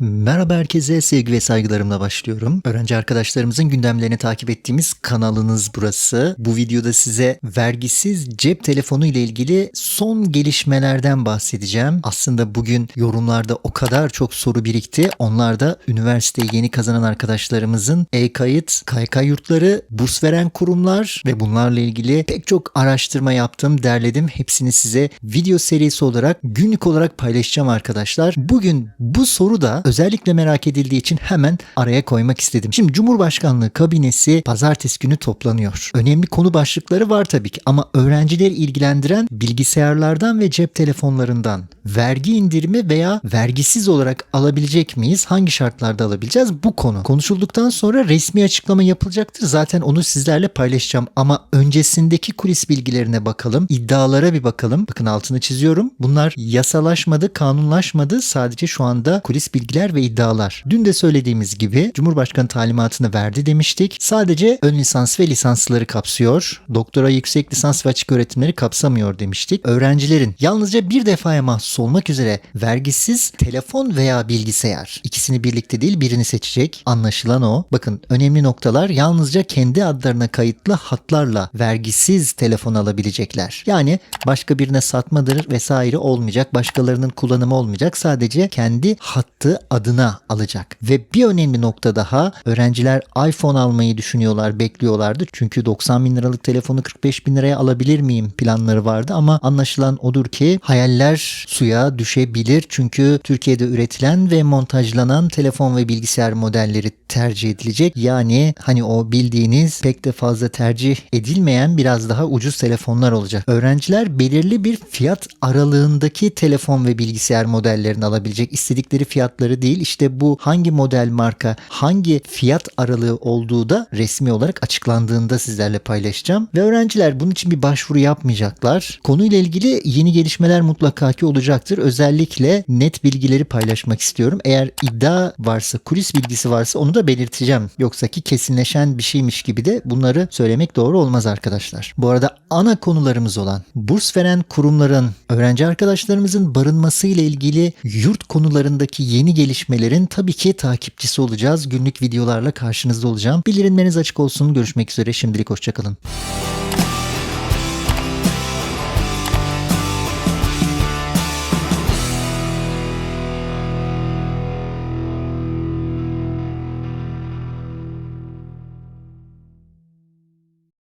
Merhaba herkese sevgi ve saygılarımla başlıyorum. Öğrenci arkadaşlarımızın gündemlerini takip ettiğimiz kanalınız burası. Bu videoda size vergisiz cep telefonu ile ilgili son gelişmelerden bahsedeceğim. Aslında bugün yorumlarda o kadar çok soru birikti. Onlar da üniversiteyi yeni kazanan arkadaşlarımızın e-kayıt, KYK yurtları, burs veren kurumlar ve bunlarla ilgili pek çok araştırma yaptım, derledim. Hepsini size video serisi olarak günlük olarak paylaşacağım arkadaşlar. Bugün bu soru da özellikle merak edildiği için hemen araya koymak istedim. Şimdi Cumhurbaşkanlığı kabinesi pazartesi günü toplanıyor. Önemli konu başlıkları var tabii ki ama öğrencileri ilgilendiren bilgisayarlardan ve cep telefonlarından vergi indirimi veya vergisiz olarak alabilecek miyiz? Hangi şartlarda alabileceğiz? Bu konu. Konuşulduktan sonra resmi açıklama yapılacaktır. Zaten onu sizlerle paylaşacağım ama öncesindeki kulis bilgilerine bakalım. İddialara bir bakalım. Bakın altını çiziyorum. Bunlar yasalaşmadı, kanunlaşmadı. Sadece şu anda kulis bilgiler ve iddialar. Dün de söylediğimiz gibi Cumhurbaşkanı talimatını verdi demiştik. Sadece ön lisans ve lisansları kapsıyor. Doktora, yüksek lisans ve açık öğretimleri kapsamıyor demiştik. Öğrencilerin yalnızca bir defaya mahsus olmak üzere vergisiz telefon veya bilgisayar. İkisini birlikte değil birini seçecek. Anlaşılan o. Bakın önemli noktalar yalnızca kendi adlarına kayıtlı hatlarla vergisiz telefon alabilecekler. Yani başka birine satmadır vesaire olmayacak. Başkalarının kullanımı olmayacak. Sadece kendi hattı adına alacak. Ve bir önemli nokta daha öğrenciler iPhone almayı düşünüyorlar, bekliyorlardı. Çünkü 90 bin liralık telefonu 45 bin liraya alabilir miyim planları vardı ama anlaşılan odur ki hayaller suya düşebilir. Çünkü Türkiye'de üretilen ve montajlanan telefon ve bilgisayar modelleri tercih edilecek. Yani hani o bildiğiniz pek de fazla tercih edilmeyen biraz daha ucuz telefonlar olacak. Öğrenciler belirli bir fiyat aralığındaki telefon ve bilgisayar modellerini alabilecek. İstedikleri fiyatları değil işte bu hangi model marka hangi fiyat aralığı olduğu da resmi olarak açıklandığında sizlerle paylaşacağım. Ve öğrenciler bunun için bir başvuru yapmayacaklar. Konuyla ilgili yeni gelişmeler mutlaka ki olacaktır. Özellikle net bilgileri paylaşmak istiyorum. Eğer iddia varsa, kulis bilgisi varsa onu da belirteceğim. Yoksa ki kesinleşen bir şeymiş gibi de bunları söylemek doğru olmaz arkadaşlar. Bu arada ana konularımız olan burs veren kurumların, öğrenci arkadaşlarımızın barınması ile ilgili yurt konularındaki yeni gelişmelerin tabii ki takipçisi olacağız. Günlük videolarla karşınızda olacağım. Bildirimleriniz açık olsun. Görüşmek üzere. Şimdilik hoşçakalın.